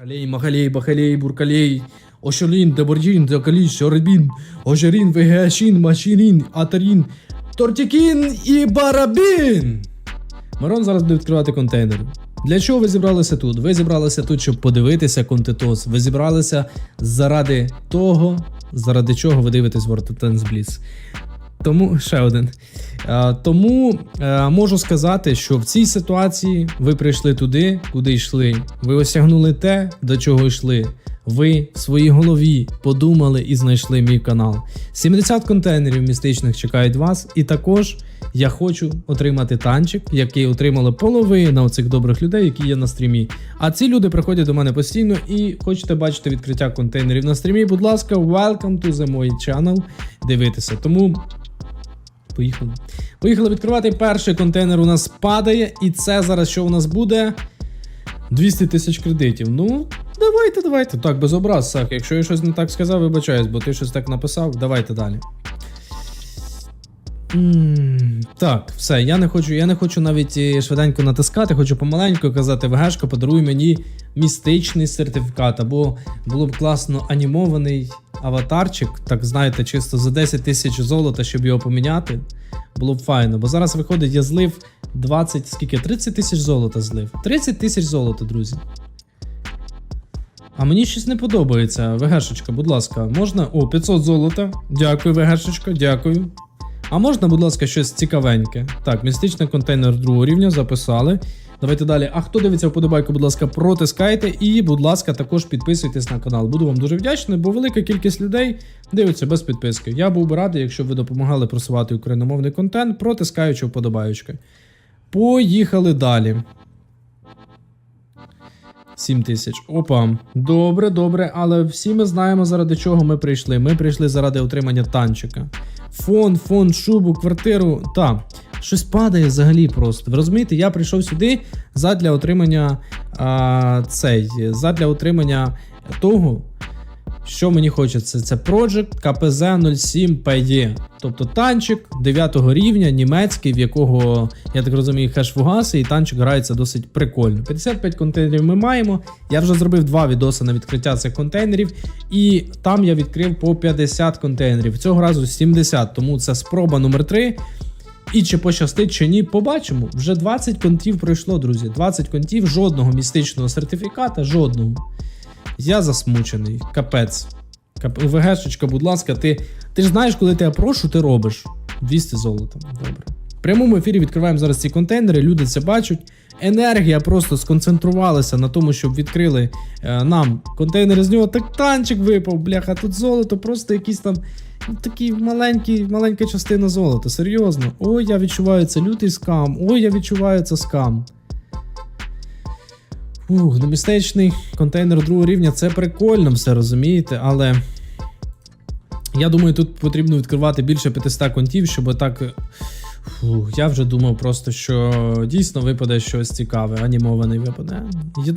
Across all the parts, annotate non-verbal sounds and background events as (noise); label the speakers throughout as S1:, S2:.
S1: Халей, Махалей, Бахалей, Буркалей, Ошолін, Деборджін, Декалій, Шорбін, Ожерін, Вегеашін, Машірін, Атарін, Тортікін і Барабін. Мирон зараз буде відкривати контейнери. Для чого ви зібралися тут? Ви зібралися тут, щоб подивитися контитос. Ви зібралися заради того, заради чого ви дивитесь World of Tanks Blitz. Тому ще один. Е, тому е, можу сказати, що в цій ситуації ви прийшли туди, куди йшли. Ви осягнули те, до чого йшли. Ви в своїй голові подумали і знайшли мій канал. 70 контейнерів містичних чекають вас, і також я хочу отримати танчик, який отримала половина оцих добрих людей, які є на стрімі. А ці люди приходять до мене постійно і хочете бачити відкриття контейнерів на стрімі. Будь ласка, welcome to the my channel. Дивитися. Тому Поїхали. Поїхали відкривати. Перший контейнер у нас падає, і це зараз що у нас буде? 200 тисяч кредитів. Ну, давайте, давайте. Так, без образ, Сак. Якщо я щось не так сказав, вибачаюсь, бо ти щось так написав. Давайте далі. М, Так, все, я не хочу, я не хочу навіть е, швиденько натискати, хочу помаленьку казати, ВГшка, подаруй мені містичний сертифікат, або було б класно анімований аватарчик, так знаєте, чисто за 10 тисяч золота, щоб його поміняти. Було б файно. Бо зараз виходить, я злив 20, скільки? 30 тисяч золота злив. 30 тисяч золота, друзі. А мені щось не подобається. ВГшечка, будь ласка, можна. О, 500 золота. Дякую, ВГшечка, дякую. А можна, будь ласка, щось цікавеньке. Так, містичний контейнер другого рівня записали. Давайте далі. А хто дивиться вподобайку, будь ласка, протискайте і, будь ласка, також підписуйтесь на канал. Буду вам дуже вдячний, бо велика кількість людей дивиться без підписки. Я був би радий, якщо б ви допомагали просувати україномовний контент, протискаючи вподобаючки. Поїхали далі. 7 тисяч. Опа. Добре, добре, але всі ми знаємо, заради чого ми прийшли. Ми прийшли заради отримання танчика. Фон, фон, шубу, квартиру. Та. Щось падає взагалі просто. Ви розумієте, я прийшов сюди задля отримання а, цей, задля отримання того, що мені хочеться. Це Project KPZ 07 PD. Тобто танчик 9 рівня, німецький, в якого, я так розумію, хеш фугаси, і танчик грається досить прикольно. 55 контейнерів ми маємо. Я вже зробив два відоси на відкриття цих контейнерів, і там я відкрив по 50 контейнерів. Цього разу 70, тому це спроба номер 3. І чи пощастить, чи ні, побачимо. Вже 20 контів пройшло, друзі. 20 контів, жодного містичного сертифіката, жодного. Я засмучений. Капець. Кап... ВГшечка, будь ласка, ти, ти ж знаєш, коли тебе прошу, ти робиш. 200 золота. Добре. В прямому ефірі відкриваємо зараз ці контейнери, люди це бачать. Енергія просто сконцентрувалася на тому, щоб відкрили е, нам контейнери з нього. Так танчик випав, бляха, тут золото, просто якісь там такі маленькі, маленька частина золота. Серйозно. Ой, я відчуваю це лютий скам. Ой, я відчуваю це скам. Ух, ну контейнер другого рівня це прикольно все, розумієте, але. Я думаю, тут потрібно відкривати більше 500 контів, щоб так. Фух, я вже думав просто, що дійсно випаде щось цікаве, анімований випаде.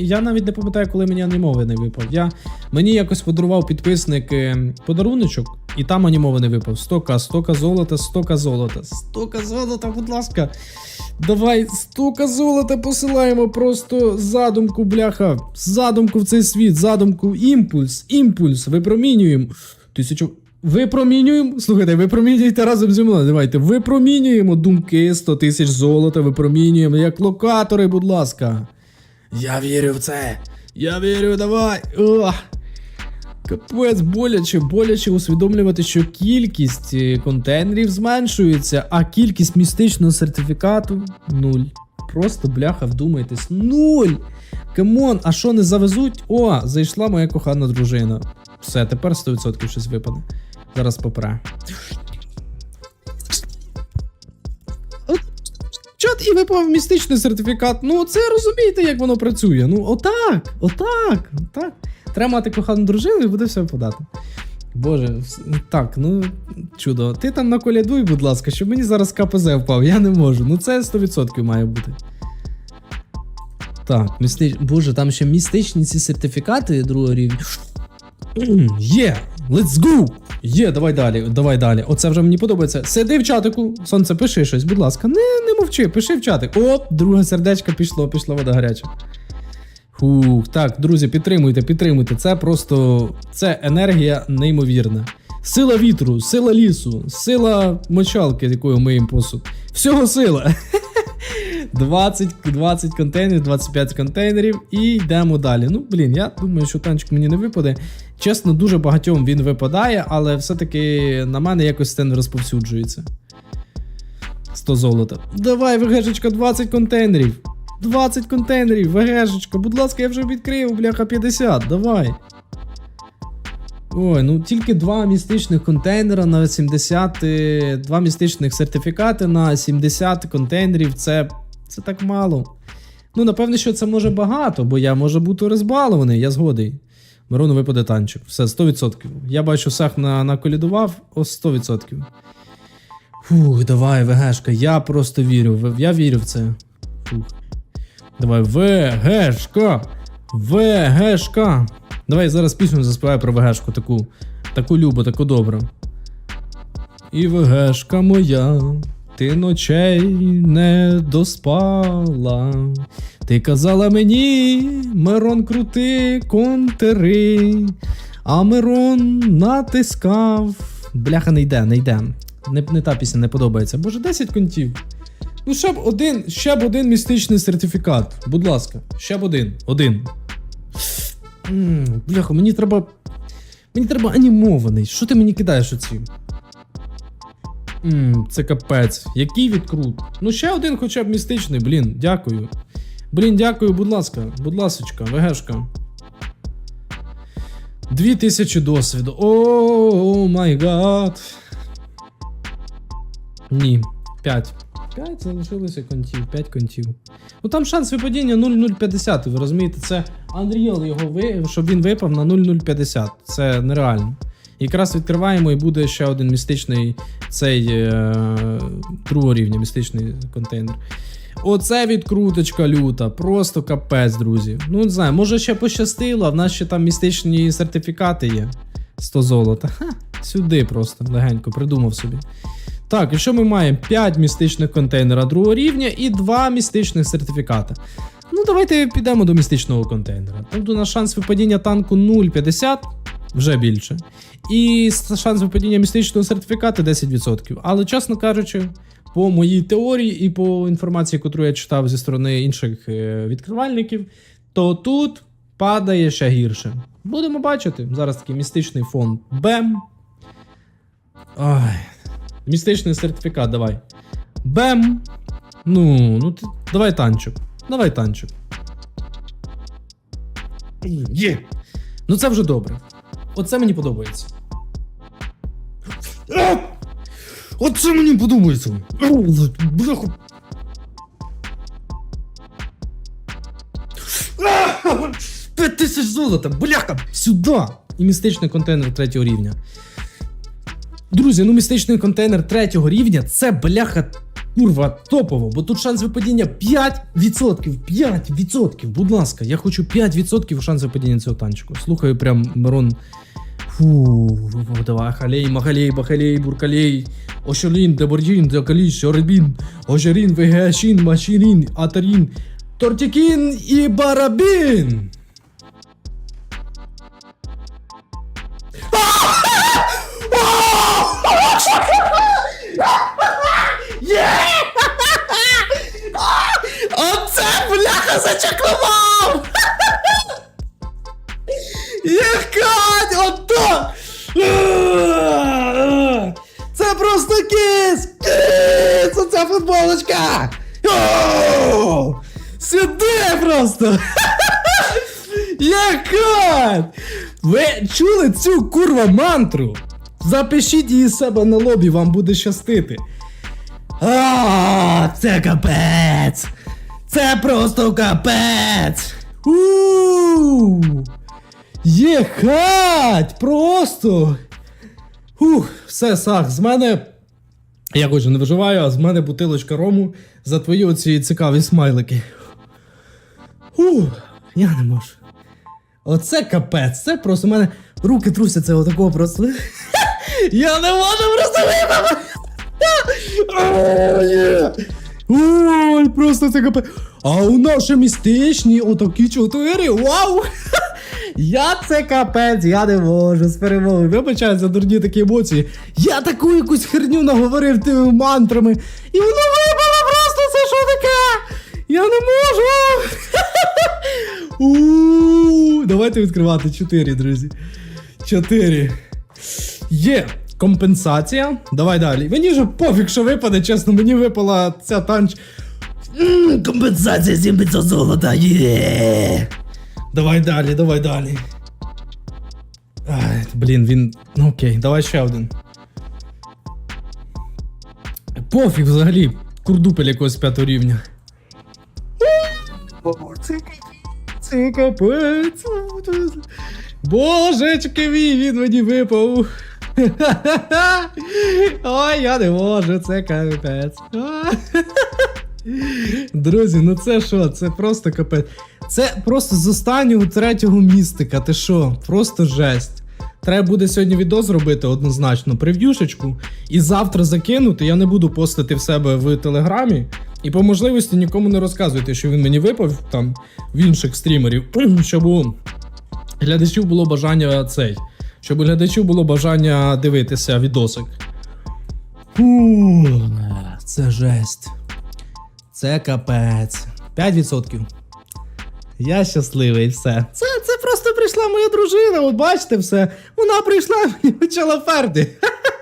S1: Я, навіть не пам'ятаю, коли мені анімований випав. Я, мені якось подарував підписник подаруночок, і там анімований випав. 100к, 100к золота, 100к золота. 100к золота, будь ласка. Давай 100к золота посилаємо просто задумку, бляха. Задумку в цей світ, задумку, імпульс, імпульс, випромінюємо. Тисячу. Випромінюємо. Слухайте, випромінюйте разом зі мною. Давайте. Випромінюємо думки 100 тисяч золота, випромінюємо як локатори, будь ласка. Я вірю в це. Я вірю, давай. О! Капець, боляче, боляче усвідомлювати, що кількість е, контейнерів зменшується, а кількість містичного сертифікату нуль. Просто бляха, вдумайтесь, нуль! Камон, а що не завезуть? О, зайшла моя кохана дружина. Все, тепер 100% щось випаде. Зараз попре. Чот і випав містичний сертифікат. Ну, це розумієте, як воно працює. Ну, отак, отак, отак. Треба мати кохану дружину і буде все випадати. Боже, так, ну чудо. Ти там наколядуй, будь ласка, щоб мені зараз КПЗ впав. Я не можу. Ну це 100% має бути. Так, містич... Боже, там ще містичні ці сертифікати другого рівня. Є! Let's go! Є, давай далі, давай далі. Оце вже мені подобається. Сиди в чатику. Сонце, пиши щось, будь ласка. Не, не мовчи, пиши в чатик. О, друге сердечко пішло, пішла вода гаряча. Хух, так, друзі, підтримуйте, підтримуйте. Це просто це енергія неймовірна. Сила вітру, сила лісу, сила мочалки, якою миємо посуд. Всього сила. (laughs) 20, 20 контейнерів, 25 контейнерів і йдемо далі. Ну, блін, я думаю, що танчик мені не випаде. Чесно, дуже багатьом він випадає, але все-таки на мене якось це не розповсюджується. 100 золота. Давай, ВГшечка, 20 контейнерів. 20 контейнерів, ВГшечка. Будь ласка, я вже відкрив, бляха, 50. Давай. Ой, ну тільки два містичних контейнера на 70, е, два містичних сертифікати на 70 контейнерів. Це, це так мало. Ну, напевне, що це може багато, бо я можу бути розбалований, я згодий. Мирону випаде танчик. Все, 100%. Я бачу, Сах на, наколідував, о 100%. Фух, давай, ВГшка, я просто вірю. Я вірю в це. Фух. Давай, ВГшка! ВГшка! Давай зараз пісню заспіваю про ВГшку таку, таку любу, таку добру. І ВГшка моя, ти ночей не доспала. Ти казала мені, Мирон крути контери, а Мирон натискав. Бляха, не йде, не йде. Не, не та пісня не подобається. Боже, 10 контів. Ну, ще б один, ще б один містичний сертифікат. Будь ласка, ще б один. Один. М, Бляха, мені треба. Мені треба анімований. Що ти мені кидаєш оці? Мм, це капець. Який відкрут. Ну, ще один хоча б містичний, блін, дякую. Блін, дякую, будь ласка, будь ласочка, ВГшка. Дві тисячі досвіду. О, май гад. Ні, 5. 5 залишилося контів, 5 контів. Ну там шанс випадіння 0,050, ви розумієте, це Unreal його ви, щоб він випав на 0,050. Це нереально. Якраз відкриваємо і буде ще один містичний цей е, другого рівня, містичний контейнер. Оце відкруточка люта, просто капець, друзі. Ну, не знаю, може ще пощастило, а в нас ще там містичні сертифікати є. 100 золота. Ха, сюди просто легенько придумав собі. Так, і що ми маємо? 5 містичних контейнера другого рівня і 2 містичних сертифіката. Ну, давайте підемо до містичного контейнера. Тобто у нас шанс випадіння танку 0,50, вже більше. І шанс випадіння містичного сертифіката 10%. Але, чесно кажучи, по моїй теорії і по інформації, яку я читав зі сторони інших е, відкривальників, то тут падає ще гірше. Будемо бачити. Зараз такий містичний фон Бем. Ой. Містичний сертифікат, давай. Бем. Ну, ну ти, давай танчик. Давай танчик. Є. Ну це вже добре. Оце мені подобається. А! Оце мені подобається. Бляху. П'ять тисяч золота, бляха, сюди! І містичний контейнер третього рівня. Друзі, ну містичний контейнер третього рівня це бляха курва топово, бо тут шанс випадіння 5%. 5%, будь ласка, я хочу 5% шанс випадіння цього танчику. Слухаю прям Мирон. Фу, давай, халей, махалей, бахалей, буркалей, ошолін, дебордін, декалій, шорбін, ожерін, вегашін, машірін, атарін, тортікін і барабін. Зачаклував! Якать! Ото! Це просто кіс! Кіс! Оця футболочка! О! Сюди просто! Якать! Ви чули цю курва мантру? Запишіть її себе на лобі, вам буде щастити. А, це капець! Це просто капець! у Єхать! Просто! Ух, все, Сах, з мене. Я хоч не виживаю, а з мене бутилочка рому за твої оці цікаві смайлики. Ух, я не можу. Оце капець, це просто в мене руки трусяться отакого просто. (laughs) Я не можу просто випав! (laughs) Ой, просто це капець. А у нашій містичній отакі чотири. Вау! (laughs) Я це капець, я не можу з перемоги. Вибачаю за дурні такі емоції. Я таку якусь херню наговорив тими мантрами. І воно випало просто це що таке? Я не можу. (laughs) Давайте відкривати чотири, друзі. Чотири. Є компенсація. Давай далі. Мені вже пофіг, що випаде, чесно, мені випала ця танч. М, Компенсація 700 золота. Є. Давай далі, давай далі. Ай, блін, він. Ну окей, давай ще один. Пофіг взагалі. Курдупель якогось п'ятого рівня. Це капець. Божечки мій, він мені випав. (laughs) Ой, я не можу, це капець. Друзі, ну це що? Це просто капець. Це просто з останнього третього містика. Ти що? Просто жесть. Треба буде сьогодні відео зробити однозначно, прев'юшечку, і завтра закинути. Я не буду постити в себе в телеграмі. І по можливості нікому не розказуйте, що він мені випав там в інших стрімерів, (clears throat) щоб у глядачів було бажання цей. Щоб у глядачів було бажання дивитися відосик. Фу, це жесть. Це капець. 5%. Я щасливий, все. Це, це просто прийшла моя дружина, от бачите все. Вона прийшла (laughs) і почала ферти.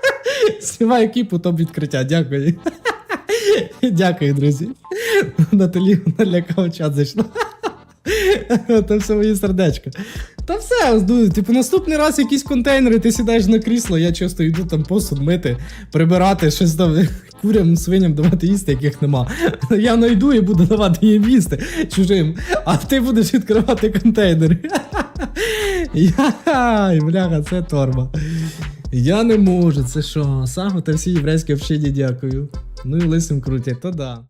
S1: (laughs) Знімаю кіпу, топ відкриття, дякую. (laughs) Дякую, друзі. Наталі налякав чат зайшла. Та все моє сердечко. Та все, типу, наступний раз якісь контейнери, ти сідаєш на крісло, я часто йду там посуд мити, прибирати, щось там (laughs) курям, свиням давати їсти, яких нема. (laughs) Я найду і буду давати їм їсти чужим, а ти будеш відкривати контейнери. (laughs) Яй, бляха, це торба. Я не можу, це що? Саме та всі єврейські общині дякую. Ну і лисим крутять, то да.